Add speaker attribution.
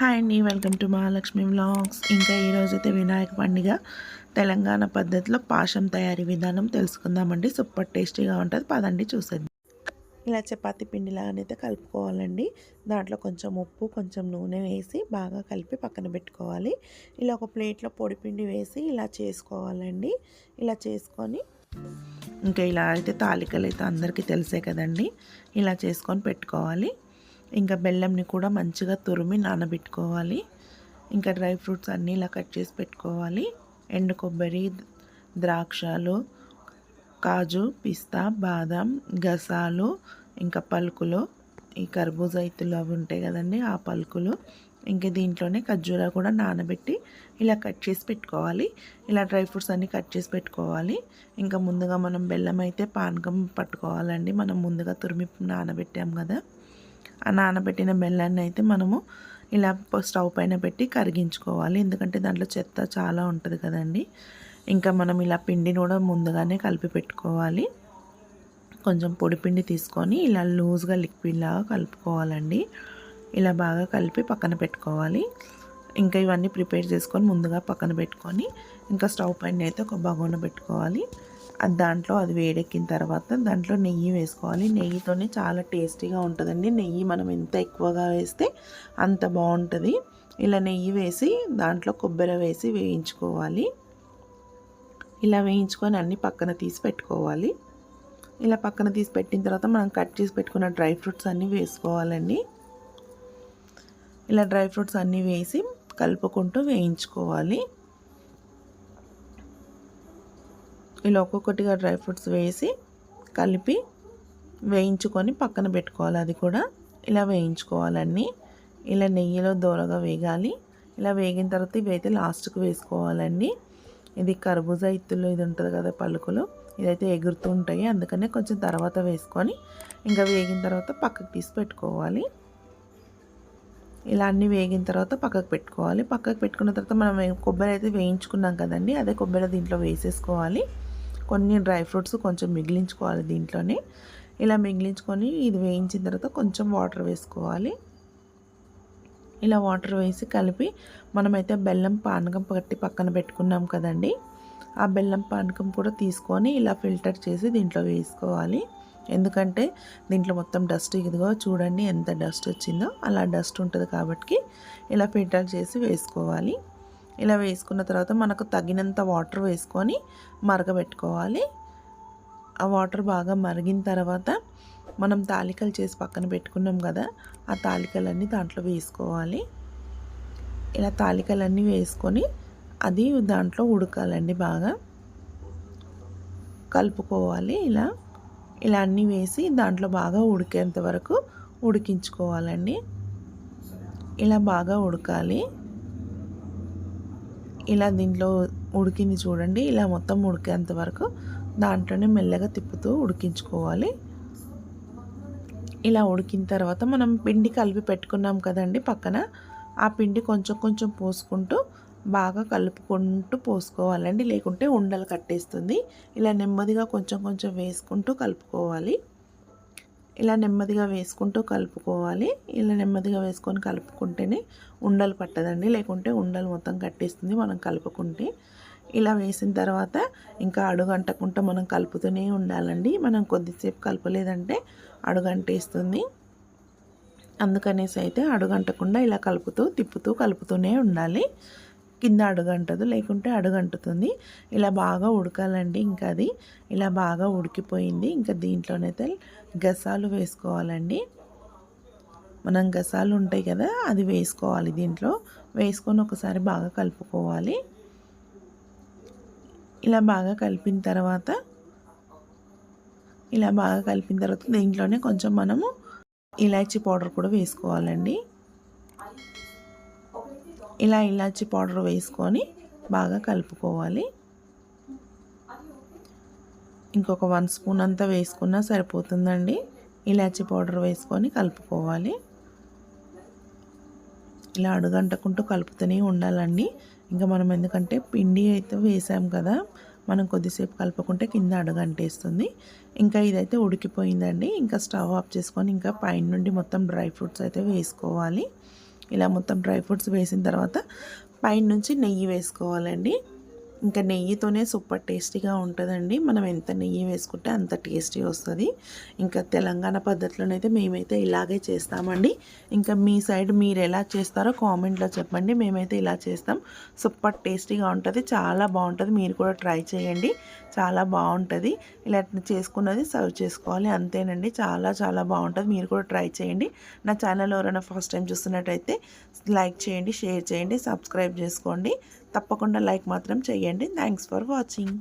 Speaker 1: Hi అండి welcome to Mahalakshmi vlogs. ఇంకా ఈరోజు అయితే వినాయక పండుగ. తెలంగాణ పద్ధతిలో పాశం తయారీ విధానం తెలుసుకుందామండి. సూపర్ టేస్టీగా ఉంటుంది. పదండి చూసేద్దాం. ఇలా చపాతి పిండిలాగానైతే కలుపుకోవాలండి. దాంట్లో కొంచెం ఉప్పు కొంచెం నూనె వేసి బాగా కలిపి పక్కన పెట్టుకోవాలి. ఇలా ఒక ప్లేట్లో పొడి పిండి వేసి ఇలా చేసుకోవాలండి. ఇలా చేసుకొని ఇంకా ఇలా అయితే తాలికలు అయితే అందరికీ తెలిసే కదండి. ఇలా చేసుకొని పెట్టుకోవాలి. ఇంకా బెల్లంని కూడా మంచిగా తురిమి నానబెట్టుకోవాలి. ఇంకా డ్రై ఫ్రూట్స్ అన్నీ ఇలా కట్ చేసి పెట్టుకోవాలి. ఎండు కొబ్బరి ద్రాక్షలు కాజు పిస్తా బాదం గసాలు ఇంకా పలుకులు. ఈ కర్బూజా ఇత్తులు అవి ఉంటాయి కదండి ఆ పలుకులు. ఇంకా దీంట్లోనే ఖర్జూరా కూడా నానబెట్టి ఇలా కట్ చేసి పెట్టుకోవాలి. ఇలా డ్రై ఫ్రూట్స్ అన్నీ కట్ చేసి పెట్టుకోవాలి. ఇంకా ముందుగా మనం బెల్లం అయితే పానకం పట్టుకోవాలండి. మనం ముందుగా తురిమి నానబెట్టాం కదా. నానబెట్టిన బెల్లాన్ని అయితే మనము ఇలా స్టవ్ పైన పెట్టి కరిగించుకోవాలి. ఎందుకంటే దాంట్లో చెత్త చాలా ఉంటుంది కదండి. ఇంకా మనం ఇలా పిండిని కూడా ముందుగానే కలిపి పెట్టుకోవాలి. కొంచెం పొడి పిండి తీసుకొని ఇలా లూజ్గా లిక్విడ్ లాగా కలుపుకోవాలండి. ఇలా బాగా కలిపి పక్కన పెట్టుకోవాలి. ఇంకా ఇవన్నీ ప్రిపేర్ చేసుకొని ముందుగా పక్కన పెట్టుకొని ఇంకా స్టవ్ పైన అయితే ఒక బగోన పెట్టుకోవాలి. దాంట్లో అది వేడెక్కిన తర్వాత దాంట్లో నెయ్యి వేసుకోవాలి. నెయ్యితోనే చాలా టేస్టీగా ఉంటుందండి. నెయ్యి మనం ఎంత ఎక్కువగా వేస్తే అంత బాగుంటుంది. ఇలా నెయ్యి వేసి దాంట్లో కొబ్బరి వేసి వేయించుకోవాలి. ఇలా వేయించుకొని అన్ని పక్కన తీసి పెట్టుకోవాలి. ఇలా పక్కన తీసి పెట్టిన తర్వాత మనం కట్ చేసి పెట్టుకున్న డ్రై ఫ్రూట్స్ అన్నీ వేసుకోవాలండి. ఇలా డ్రై ఫ్రూట్స్ అన్నీ వేసి కలుపుకుంటూ వేయించుకోవాలి. ఇలా ఒక్కొక్కటిగా డ్రై ఫ్రూట్స్ వేసి కలిపి వేయించుకొని పక్కన పెట్టుకోవాలి అది కూడా. ఇలా వేయించుకోవాలన్నీ ఇలా నెయ్యిలో దోరగా వేగాలి. ఇలా వేగిన తర్వాత ఇవైతే లాస్ట్కి వేసుకోవాలండి. ఇది కర్బూజా ఇత్తులు ఇది ఉంటుంది కదా పలుకులు. ఇదైతే ఎగురుతూ ఉంటాయి. అందుకనే కొంచెం తర్వాత వేసుకొని ఇంకా వేగిన తర్వాత పక్కకు తీసి పెట్టుకోవాలి. ఇలా అన్నీ వేగిన తర్వాత పక్కకు పెట్టుకోవాలి. పక్కకు పెట్టుకున్న తర్వాత మనం కొబ్బరి అయితే వేయించుకున్నాం కదండి. అదే కొబ్బరి దీంట్లో వేసేసుకోవాలి. కొన్ని డ్రై ఫ్రూట్స్ కొంచెం మిగిలించుకోవాలి దీంట్లోనే. ఇలా మిగిలించుకొని ఇది వేయించిన తర్వాత కొంచెం వాటర్ వేసుకోవాలి. ఇలా వాటర్ వేసి కలిపి మనమైతే బెల్లం పానకం పట్టి పక్కన పెట్టుకున్నాం కదండి. ఆ బెల్లం పానకం కూడా తీసుకొని ఇలా ఫిల్టర్ చేసి దీంట్లో వేసుకోవాలి. ఎందుకంటే దీంట్లో మొత్తం డస్ట్ ఇదిగో చూడండి ఎంత డస్ట్ వచ్చిందో. అలా డస్ట్ ఉంటుంది కాబట్టి ఇలా ఫిల్టర్ చేసి వేసుకోవాలి. ఇలా వేసుకున్న తర్వాత మనకు తగినంత వాటర్ వేసుకొని మరగబెట్టుకోవాలి. ఆ వాటర్ బాగా మరిగిన తర్వాత మనం తాలికలు చేసి పక్కన పెట్టుకున్నాం కదా ఆ తాలికలన్నీ దాంట్లో వేసుకోవాలి. ఇలా తాలికలన్నీ వేసుకొని అది దాంట్లో ఉడకాలండి బాగా. కలుపుకోవాలి ఇలా. ఇలా అన్నీ వేసి దాంట్లో బాగా ఉడికేంత వరకు ఉడికించుకోవాలండి. ఇలా బాగా ఉడకాలి. ఇలా దీంట్లో ఉడికింది చూడండి. ఇలా మొత్తం ఉడికేంత వరకు దాంట్లోనే మెల్లగా తిప్పుతూ ఉడికించుకోవాలి. ఇలా ఉడికిన తర్వాత మనం పిండి కలిపి పెట్టుకున్నాం కదండి పక్కన. ఆ పిండి కొంచెం కొంచెం పోసుకుంటూ బాగా కలుపుకుంటూ పోసుకోవాలండి. లేకుంటే ఉండలు కట్టేస్తుంది. ఇలా నెమ్మదిగా కొంచెం కొంచెం వేసుకుంటూ కలుపుకోవాలి. ఇలా నెమ్మదిగా వేసుకుంటూ కలుపుకోవాలి. ఇలా నెమ్మదిగా వేసుకొని కలుపుకుంటేనే ఉండలు పట్టదండి. లేకుంటే ఉండలు మొత్తం కట్టేస్తుంది మనం కలుపుకుంటే. ఇలా వేసిన తర్వాత ఇంకా అడుగంటకుండా మనం కలుపుతూనే ఉండాలండి. మనం కొద్దిసేపు కలపలేదంటే అడుగంటేస్తుంది. అందుకనేసి అయితే అడుగంటకుండా ఇలా కలుపుతూ తిప్పుతూ కలుపుతూనే ఉండాలి. కింద అడుగంటదు లేకుంటే అడుగంటుతుంది. ఇలా బాగా ఉడకాలండి ఇంకా అది. ఇలా బాగా ఉడికిపోయింది. ఇంకా దీంట్లోనైతే గసాలు వేసుకోవాలండి. మనం గసాలు ఉంటాయి కదా అది వేసుకోవాలి దీంట్లో. వేసుకొని ఒకసారి బాగా కలుపుకోవాలి. ఇలా బాగా కలిపిన తర్వాత ఇలా బాగా కలిపిన తర్వాత దీంట్లోనే కొంచెం మనము ఇలాచీ పౌడర్ కూడా వేసుకోవాలండి. ఇలా ఇలాచి పౌడర్ వేసుకొని బాగా కలుపుకోవాలి. ఇంకొక వన్ స్పూన్ అంతా వేసుకున్నా సరిపోతుందండి. ఇలాచి పౌడర్ వేసుకొని కలుపుకోవాలి. ఇలా అడుగంటకుంటూ కలుపుతూనే ఉండాలండి. ఇంకా మనం ఎందుకంటే పిండి అయితే వేసాం కదా మనం కొద్దిసేపు కలుపుకుంటే కింద అడుగంటేస్తుంది. ఇంకా ఇదైతే ఉడికిపోయిందండి. ఇంకా స్టవ్ ఆఫ్ చేసుకొని ఇంకా పైన నుండి మొత్తం డ్రై ఫ్రూట్స్ అయితే వేసుకోవాలి. ఇలా మొత్తం డ్రై ఫ్రూట్స్ వేసిన తర్వాత పైన నుంచి నెయ్యి వేసుకోవాలండి. ఇంకా నెయ్యితోనే సూపర్ టేస్టీగా ఉంటుందండి. మనం ఎంత నెయ్యి వేసుకుంటే అంత టేస్టీ వస్తుంది. ఇంకా తెలంగాణ పద్ధతిలోనైతే మేమైతే ఇలాగే చేస్తామండి. ఇంకా మీ సైడ్ మీరు ఎలా చేస్తారో కామెంట్లో చెప్పండి. మేమైతే ఇలా చేస్తాం. సూపర్ టేస్టీగా ఉంటుంది. చాలా బాగుంటుంది. మీరు కూడా ట్రై చేయండి. చాలా బాగుంటుంది. ఇలా చేసుకున్నది సర్వ్ చేసుకోవాలి. అంతేనండి. చాలా చాలా బాగుంటుంది. మీరు కూడా ట్రై చేయండి. నా ఛానల్ ఎవరైనా ఫస్ట్ టైం చూస్తున్నట్టయితే లైక్ చేయండి షేర్ చేయండి సబ్స్క్రైబ్ చేసుకోండి. తప్పకుండా లైక్ మాత్రం చేయండి. Thanks for watching